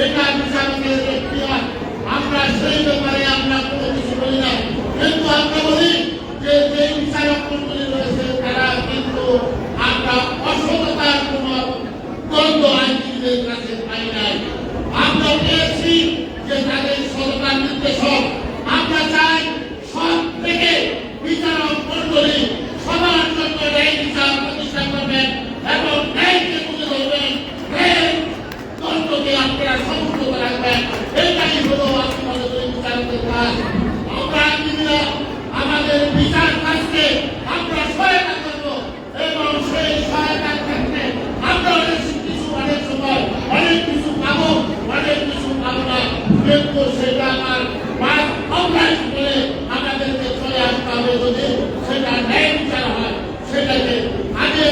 Amen. নয় অনেক কিছু অনেক সময় সেটা আমার মাস অনলাইন করে সেটা হয় সেটাকে আগে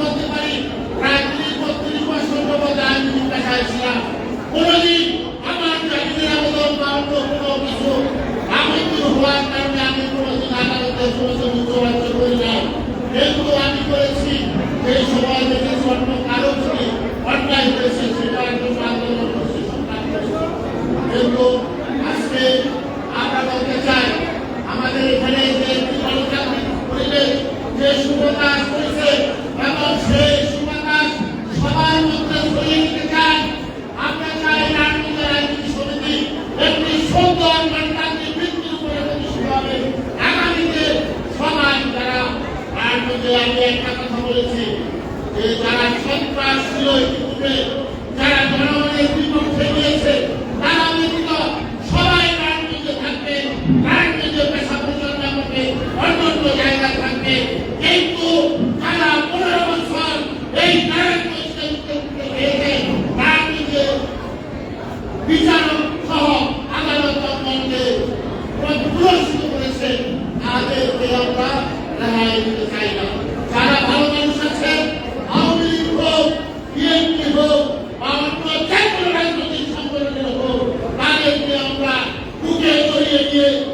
বলতে পারি প্রায় তিরিশ বত্রিশ বছর আইনজীবী পেশায় ছিলাম কোনোদিন যেগুলো আমি করেছি, সেই সময় দেখেছি অন্য কারও ছবি অন্যায় হয়েছে, সেটা একজন আন্দোলন করছে এগুলো আজকে একটা কথা বলেছি যে যারা সন্ত্রাস ছিল ইতিপূর্বে, যারা জনগণের বিপক্ষে গিয়েছে তারা ব্যতীত সবাই রাজনীতি থাকবে রাজনীতি পেশা পরিচালনা করবে, অন্যান্য জায়গা থাকবে। কিন্তু তারা পনেরো বছর এই বিচারক সহ আদালত মন্দির পুরস্কৃত করেছে। তাদেরকে আমরা রেহাই দিতে চাই না। যারা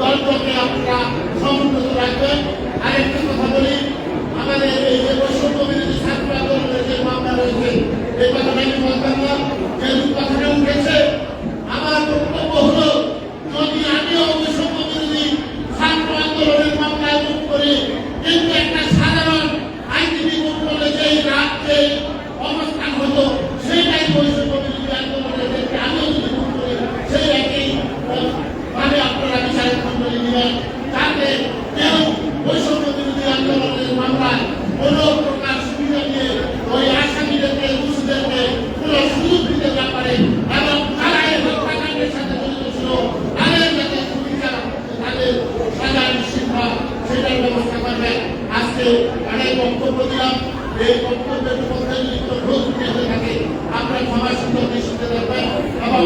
দলটাকে আপনারা সমুন্নত রাখবেন আরেকটা কোন প্রকার সুবিধা দিয়ে ওই আসামিদেরকে দোষীদেরকে কোন সুযোগ দিতে না পারে। এবং তারা এই হত্যাকাণ্ডের সাথে জড়িত ছিল। তাদের যাতে সুবিধা আজকে অনেক বক্তব্য এই বক্তব্যের মধ্যে লিপ্ত থাকে, আপনার ক্ষমা সুন্দর দৃষ্টিতে দেখবেন। এবং